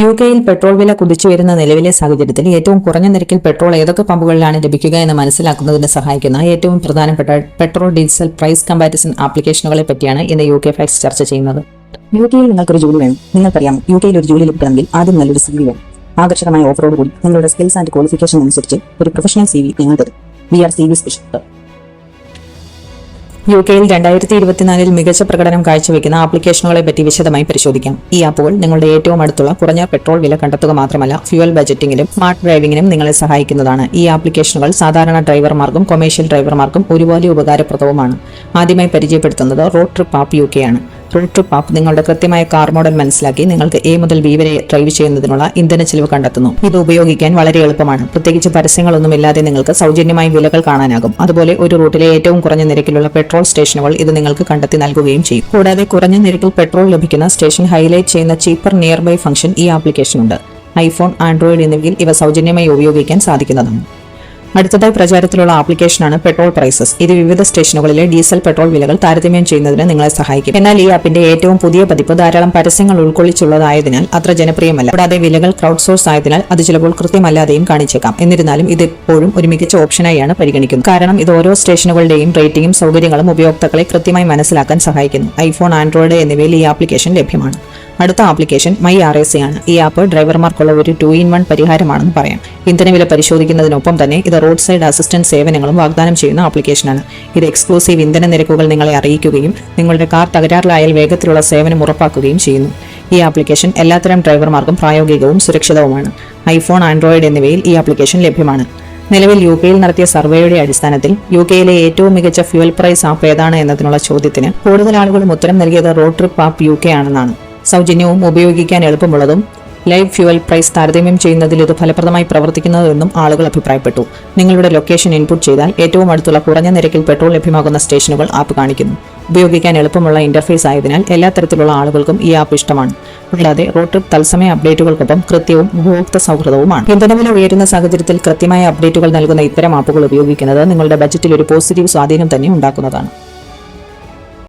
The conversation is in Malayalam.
യു കെയിൽ പെട്രോൾ വില കുതിച്ചുയരുന്ന നിലവിലെ സാഹചര്യത്തിൽ ഏറ്റവും കുറഞ്ഞ നിരക്കിൽ പെട്രോൾ ഏതൊക്കെ പമ്പുകളിലാണ് ലഭിക്കുക എന്ന് മനസ്സിലാക്കുന്നതിന് സഹായിക്കുന്ന ഏറ്റവും പ്രധാനപ്പെട്ട പെട്രോൾ ഡീസൽ പ്രൈസ് കമ്പാരിസൺ ആപ്ലിക്കേഷനുകളെ പറ്റിയാണ് ഇന്ന് യു കെ ഫാക്സ് ചർച്ച ചെയ്യുന്നത്. യു കെയിൽ നിങ്ങൾക്കൊരു ജോലി വേണം. നിങ്ങൾക്കറിയാം യു കെയിൽ ഒരു ജോലി ലഭിക്കണമെങ്കിൽ ആദ്യം നല്ലൊരു സി വി വേണം. ആകർഷകമായ ഓഫറോട് കൂടി നിങ്ങളുടെ സ്കിൽസ് ആൻഡ് ക്വാളിഫിക്കേഷൻ അനുസരിച്ച് ഒരു പ്രൊഫഷണൽ സി വി തരും. വി ആർ സി വി സ്പെഷ്യലിസ്റ്റ് യു കെയിൽ രണ്ടായിരത്തി ഇരുപത്തിനാലിൽ മികച്ച പ്രകടനം കാഴ്ചവെക്കുന്ന ആപ്ലിക്കേഷനുകളെ പറ്റി വിശദമായി പരിശോധിക്കാം. ഈ ആപ്പുകൾ നിങ്ങളുടെ ഏറ്റവും അടുത്തുള്ള കുറഞ്ഞ പെട്രോൾ വില കണ്ടെത്തുക മാത്രമല്ല ഫ്യുവൽ ബജറ്റിംഗിലും സ്മാർട്ട് ഡ്രൈവിംഗിനും നിങ്ങളെ സഹായിക്കുന്നതാണ്. ഈ ആപ്ലിക്കേഷനുകൾ സാധാരണ ഡ്രൈവർമാർക്കും കൊമേഴ്ഷ്യൽ ഡ്രൈവർമാർക്കും ഒരുപോലെ ഉപകാരപ്രദവുമാണ്. ആദ്യമായി പരിചയപ്പെടുത്തുന്നത് road trip app U K ആണ് ട്രിപ്പ് ആപ്പ് നിങ്ങളുടെ കൃത്യമായ കാർ മോഡൽ മനസ്സിലാക്കി നിങ്ങൾക്ക് എ മുതൽ ബി വരെ ഡ്രൈവ് ചെയ്യുന്നതിനുള്ള ഇന്ധന ചെലവ് കണ്ടെത്തുന്നു. ഇത് ഉപയോഗിക്കാൻ വളരെ എളുപ്പമാണ്. പ്രത്യേകിച്ച് പരസ്യങ്ങളൊന്നുമില്ലാതെ നിങ്ങൾക്ക് സൗജന്യമായി വിലകൾ കാണാനാകും. അതുപോലെ ഒരു റൂട്ടിലെ ഏറ്റവും കുറഞ്ഞ നിരക്കിലുള്ള പെട്രോൾ സ്റ്റേഷനുകൾ ഇത് നിങ്ങൾക്ക് കണ്ടെത്തി നൽകുകയും ചെയ്യും. കൂടാതെ കുറഞ്ഞ നിരക്കിൽ പെട്രോൾ ലഭിക്കുന്ന സ്റ്റേഷൻ ഹൈലൈറ്റ് ചെയ്യുന്ന ചീപ്പർ നിയർ ബൈ ഫംഗ്ഷൻ ഈ ആപ്ലിക്കേഷനുണ്ട് ഐഫോൺ ആൻഡ്രോയിഡ് എന്നിവയിൽ ഇവ സൗജന്യമായി ഉപയോഗിക്കാൻ സാധിക്കുന്നതാണ്. അടുത്തതായി പ്രചാരത്തിലുള്ള ആപ്ലിക്കേഷനാണ് പെട്രോൾ പ്രൈസസ്. ഇത് വിവിധ സ്റ്റേഷനുകളിലെ ഡീസൽ പെട്രോൾ വിലകൾ താരതമ്യം ചെയ്യുന്നതിന് നിങ്ങളെ സഹായിക്കും. എന്നാൽ ഈ ആപ്പിന്റെ ഏറ്റവും പുതിയ പതിപ്പ് ധാരാളം പരസ്യങ്ങൾ ഉൾക്കൊള്ളിച്ചുള്ളതായതിനാൽ അത്ര ജനപ്രിയമല്ല. കൂടാതെ വിലകൾ ക്രൗഡ് സോഴ്സ് ആയതിനാൽ അത് ചിലപ്പോൾ കൃത്യമല്ലാതെയും കാണിച്ചേക്കാം. എന്നിരുന്നാലും ഇത് എപ്പോഴും ഒരു മികച്ച ഓപ്ഷനായാണ് പരിഗണിക്കുന്നത്. കാരണം ഇത് ഓരോ സ്റ്റേഷനുകളുടെയും റേറ്റിംഗും സൗകര്യങ്ങളും ഉപയോക്താക്കളെ കൃത്യമായി മനസ്സിലാക്കാൻ സഹായിക്കുന്നു. ഐഫോൺ ആൻഡ്രോയിഡ് എന്നിവയിൽ ഈ ആപ്ലിക്കേഷൻ ലഭ്യമാണ്. അടുത്ത application my R A C ആണ്. ഈ ആപ്പ് ഡ്രൈവർമാർക്കുള്ള ഒരു ടു ഇൻ വൺ പരിഹാരമാണെന്ന് പറയാം. ഇന്ധനവില പരിശോധിക്കുന്നതിനൊപ്പം തന്നെ ഇത് റോഡ് സൈഡ് അസിസ്റ്റൻസ് സേവനങ്ങളും വാഗ്ദാനം ചെയ്യുന്ന ആപ്ലിക്കേഷനാണ്. ഇത് എക്സ്ക്ലൂസീവ് ഇന്ധന നിരക്കുകൾ നിങ്ങളെ അറിയിക്കുകയും നിങ്ങളുടെ കാർ തകരാറിലായാൽ വേഗത്തിലുള്ള സേവനം ഉറപ്പാക്കുകയും ചെയ്യുന്നു. ഈ ആപ്ലിക്കേഷൻ എല്ലാത്തരം ഡ്രൈവർമാർക്കും പ്രായോഗികവും സുരക്ഷിതവുമാണ്. ഐഫോൺ ആൻഡ്രോയിഡ് എന്നിവയിൽ ഈ ആപ്ലിക്കേഷൻ ലഭ്യമാണ്. നിലവിൽ യു കെയിൽ നടത്തിയ സർവേയുടെ അടിസ്ഥാനത്തിൽ യു കെയിലെ ഏറ്റവും മികച്ച ഫ്യുവൽ പ്രൈസ് ആപ്പ് ഏതാണ് എന്നതിനുള്ള ചോദ്യത്തിന് കൂടുതൽ ആളുകളും ഉത്തരം നൽകിയത് road trip app U K ആണെന്നാണ്. സൗജന്യവും ഉപയോഗിക്കാൻ എളുപ്പമുള്ളതും ലൈവ് ഫ്യുവൽ പ്രൈസ് താരതമ്യം ചെയ്യുന്നതിൽ ഇത് ഫലപ്രദമായി പ്രവർത്തിക്കുന്നതെന്നും ആളുകൾ അഭിപ്രായപ്പെട്ടു. നിങ്ങളുടെ ലൊക്കേഷൻ ഇൻപുട്ട് ചെയ്താൽ ഏറ്റവും അടുത്തുള്ള കുറഞ്ഞ നിരക്കിൽ പെട്രോൾ ലഭ്യമാകുന്ന സ്റ്റേഷനുകൾ ആപ്പ് കാണിക്കുന്നു. ഉപയോഗിക്കാൻ എളുപ്പമുള്ള ഇന്റർഫേസ് ആയതിനാൽ എല്ലാ തരത്തിലുള്ള ആളുകൾക്കും ഈ ആപ്പ് ഇഷ്ടമാണ്. കൂടാതെ റോഡ് ട്രിപ്പ് തത്സമയ അപ്ഡേറ്റുകൾക്കൊപ്പം കൃത്യവും ഉപഭോക്തൃ സൗഹൃദവുമാണ്. ഇന്ധനവില ഉയരുന്ന സാഹചര്യത്തിൽ കൃത്യമായ അപ്ഡേറ്റുകൾ നൽകുന്ന ഇത്തരം ആപ്പുകൾ ഉപയോഗിക്കുന്നത് നിങ്ങളുടെ ബജറ്റിൽ ഒരു പോസിറ്റീവ് സ്വാധീനം തന്നെ ഉണ്ടാക്കുന്നതാണ്.